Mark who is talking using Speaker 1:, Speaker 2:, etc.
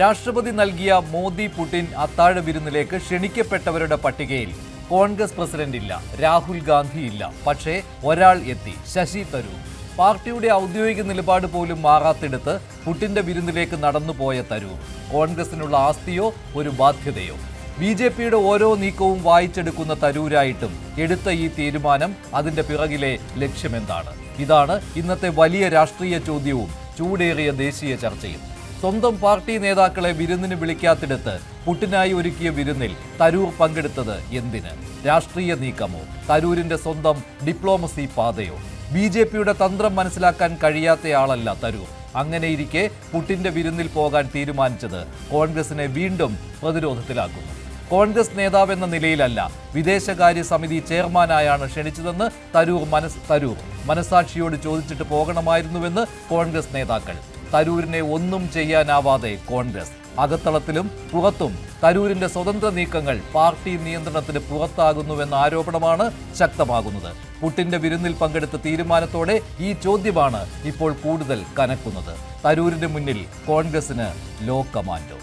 Speaker 1: രാഷ്ട്രപതി നൽകിയ മോദി പുടിൻ അത്താഴ വിരുന്നിലേക്ക് ക്ഷണിക്കപ്പെട്ടവരുടെ പട്ടികയിൽ കോൺഗ്രസ് പ്രസിഡന്റ് ഇല്ല രാഹുൽ ഗാന്ധി ഇല്ല. പക്ഷേ ഒരാൾ എത്തി ശശി തരൂർ. പാർട്ടിയുടെ ഔദ്യോഗിക നിലപാട് പോലും മാറാത്തിടത്ത് പുട്ടിന്റെ വിരുന്നിലേക്ക് നടന്നുപോയ തരൂർ. കോൺഗ്രസിനുള്ള ആസ്തിയോ ഒരു ബാധ്യതയോ? ബി ജെ പിയുടെ ഓരോ നീക്കവും വായിച്ചെടുക്കുന്ന തരൂരായിട്ടും എടുത്ത ഈ തീരുമാനം അതിന്റെ പിറകിലെ ലക്ഷ്യമെന്താണ്? ഇതാണ് ഇന്നത്തെ വലിയ രാഷ്ട്രീയ ചോദ്യവും ചൂടേറിയ ദേശീയ ചർച്ചയും. സ്വന്തം പാർട്ടി നേതാക്കളെ വിരുന്നിന് വിളിക്കാത്തിടത്ത് പുട്ടിനായി ഒരുക്കിയ വിരുന്നിൽ തരൂർ പങ്കെടുത്തത് എന്തിന്? രാഷ്ട്രീയ നീക്കമോ? തരൂരിന്റെ സ്വന്തം ഡിപ്ലോമസി പാതയോ? ബി ജെ പിയുടെ തന്ത്രം മനസ്സിലാക്കാൻ കഴിയാത്തയാളല്ല തരൂർ. അങ്ങനെയിരിക്കെ പുട്ടിന്റെ വിരുന്നിൽ പോകാൻ തീരുമാനിച്ചത് കോൺഗ്രസിനെ വീണ്ടും പ്രതിരോധത്തിലാക്കുന്നു. കോൺഗ്രസ് നേതാവെന്ന നിലയിലല്ല വിദേശകാര്യ സമിതി ചെയർമാനായാണ് ക്ഷണിച്ചതെന്ന് തരൂർ മനസ് തരൂർ മനസാക്ഷിയോട് ചോദിച്ചിട്ട് പോകണമായിരുന്നുവെന്ന് കോൺഗ്രസ് നേതാക്കൾ. തരൂരിനെ ഒന്നും ചെയ്യാനാവാതെ കോൺഗ്രസ്. അകത്തളത്തിലും പുറത്തും തരൂരിന്റെ സ്വതന്ത്ര നീക്കങ്ങൾ പാർട്ടി നിയന്ത്രണത്തിന് പുറത്താകുന്നുവെന്ന ആരോപണമാണ് ശക്തമാകുന്നത്. പുട്ടിന്റെ വിരുന്നിൽ പങ്കെടുത്ത തീരുമാനത്തോടെ ഈ ചോദ്യമാണ് ഇപ്പോൾ കൂടുതൽ കനക്കുന്നത്. തരൂരിന് മുന്നിൽ കോൺഗ്രസിന് ലോ കമാൻഡോ.